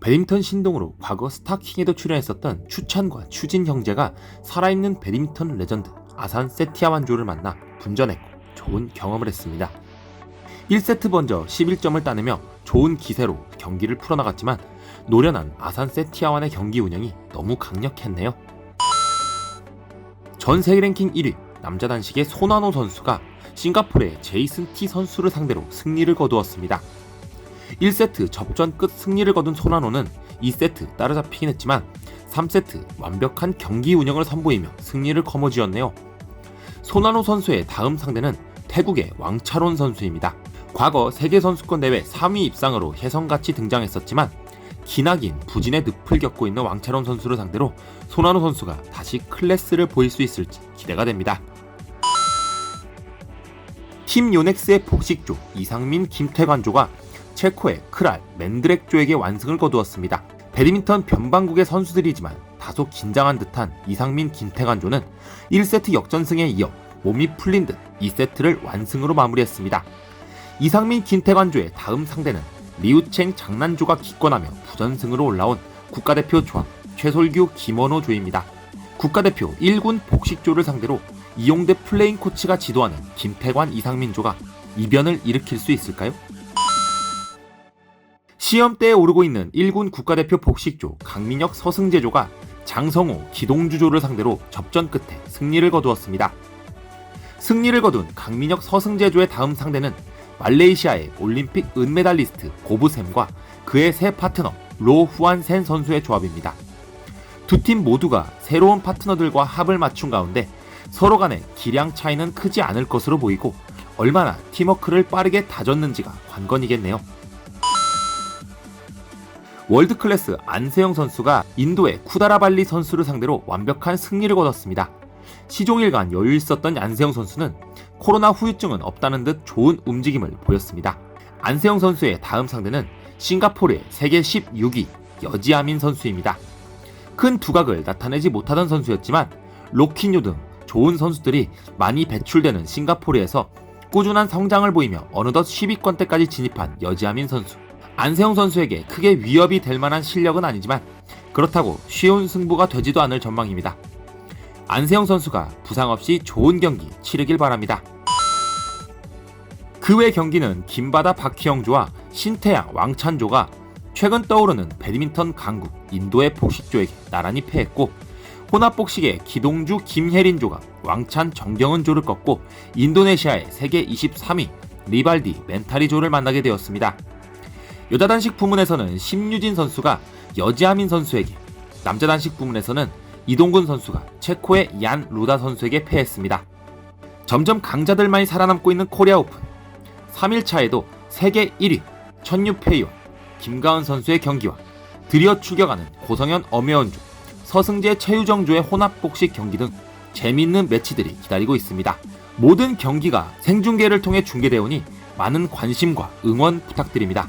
배드민턴 신동으로 과거 스타킹에도 출연했었던 추찬과 추진 형제가 살아있는 배드민턴 레전드 아산 세티아 완조를 만나 분전했고 좋은 경험을 했습니다. 1세트 먼저 11점을 따내며 좋은 기세로 경기를 풀어나갔지만 노련한 아산 세티아완의 경기 운영이 너무 강력했네요. 전 세계 랭킹 1위 남자 단식의 소나노 선수가 싱가포르의 제이슨 티 선수를 상대로 승리를 거두었습니다. 1세트 접전 끝 승리를 거둔 소나노는 2세트 따라잡히긴 했지만 3세트 완벽한 경기 운영을 선보이며 승리를 거머쥐었네요. 소나노 선수의 다음 상대는 태국의 왕차론 선수입니다. 과거 세계선수권 대회 3위 입상으로 혜성같이 등장했었지만 기나긴 부진의 늪을 겪고 있는 왕차론 선수를 상대로 소나노 선수가 다시 클래스를 보일 수 있을지 기대가 됩니다. 팀 요넥스의 복식조 이상민 김태관조가 체코의 크랄 맨드렉조에게 완승을 거두었습니다. 배드민턴 변방국의 선수들이지만 다소 긴장한 듯한 이상민 김태관조는 1세트 역전승에 이어 몸이 풀린 듯 2세트를 완승으로 마무리했습니다. 이상민 김태관조의 다음 상대는 리우챙 장난조가 기권하며 부전승으로 올라온 국가대표 조합 최솔규 김원호 조입니다. 국가대표 1군 복식조를 상대로 이용대 플레인 코치가 지도하는 김태관 이상민조가 이변을 일으킬 수 있을까요? 시험대에 오르고 있는 1군 국가대표 복식조 강민혁 서승재조가 장성호 기동주조를 상대로 접전 끝에 승리를 거두었습니다. 승리를 거둔 강민혁 서승재조의 다음 상대는 말레이시아의 올림픽 은메달리스트 고브샘과 그의 새 파트너 로 후안센 선수의 조합입니다. 두 팀 모두가 새로운 파트너들과 합을 맞춘 가운데 서로 간의 기량 차이는 크지 않을 것으로 보이고 얼마나 팀워크를 빠르게 다졌는지가 관건이겠네요. 월드 클래스 안세영 선수가 인도의 쿠다라발리 선수를 상대로 완벽한 승리를 거뒀습니다. 시종일관 여유 있었던 안세영 선수는 코로나 후유증은 없다는 듯 좋은 움직임을 보였습니다. 안세영 선수의 다음 상대는 싱가포르의 세계 16위 여지아민 선수입니다. 큰 두각을 나타내지 못하던 선수였지만 로키뉴 등 좋은 선수들이 많이 배출되는 싱가포르에서 꾸준한 성장을 보이며 어느덧 10위권대까지 진입한 여지아민 선수. 안세영 선수에게 크게 위협이 될 만한 실력은 아니지만 그렇다고 쉬운 승부가 되지도 않을 전망입니다. 안세영 선수가 부상 없이 좋은 경기 치르길 바랍니다. 그 외 경기는 김바다 박희영조와 신태양 왕찬조가 최근 떠오르는 배드민턴 강국 인도의 복식조에게 나란히 패했고 혼합복식의 기동주 김혜린조가 왕찬 정경은조를 꺾고 인도네시아의 세계 23위 리발디 멘타리조를 만나게 되었습니다. 여자 단식 부문에서는 심유진 선수가 여지아민 선수에게, 남자 단식 부문에서는 이동근 선수가 체코의 얀 루다 선수에게 패했습니다. 점점 강자들만이 살아남고 있는 코리아 오픈. 3일차에도 세계 1위 천유페이와 김가은 선수의 경기와 드디어 출격하는 고성현 엄혜원조, 서승재 최유정조의 혼합복식 경기 등 재미있는 매치들이 기다리고 있습니다. 모든 경기가 생중계를 통해 중계되오니 많은 관심과 응원 부탁드립니다.